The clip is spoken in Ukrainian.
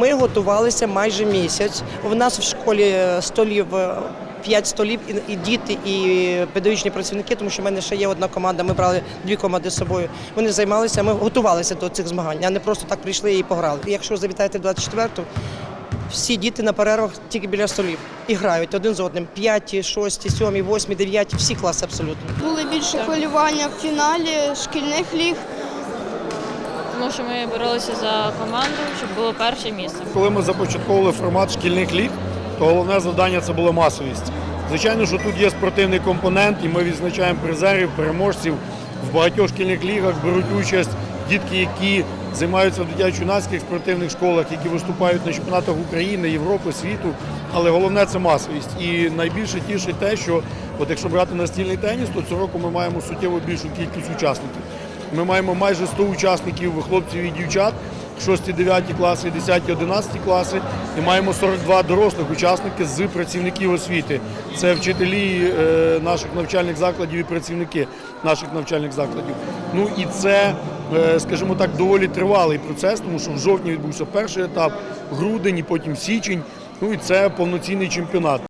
Ми готувалися майже місяць. У нас в школі е, столів. е, П'ять столів і, діти, і педагогічні працівники, тому що в мене ще є одна команда. Ми брали дві команди з собою. Вони займалися, ми готувалися до цих змагань, а не просто так прийшли і пограли. Якщо завітаєте 24-ту, всі діти на перервах тільки біля столів і грають один з одним. П'яті, шості, сьомі, восьмі, дев'яті, всі класи абсолютно. Були більше хвилювання в фіналі шкільних ліг. Тому що ми боролися за команду, щоб було перше місце. Коли ми започатковували формат шкільних ліг, то головне завдання це була масовість. Звичайно, що тут є спортивний компонент, і ми відзначаємо призерів, переможців. В багатьох шкільних лігах беруть участь дітки, які займаються в дитячо-юнацьких спортивних школах, які виступають на чемпіонатах України, Європи, світу. Але головне це масовість. І найбільше тішить те, що от якщо брати настільний теніс, то цього року ми маємо суттєво більшу кількість учасників. Ми маємо майже 100 учасників хлопців і дівчат, 6-9 класи, 10-11 класи, і маємо 42 дорослих учасники з працівників освіти. Це вчителі е, наших навчальних закладів і працівники наших навчальних закладів. Ну і це, е, скажімо так, доволі тривалий процес, тому що в жовтні відбувся перший етап, грудень, і потім січень. Ну і це повноцінний чемпіонат.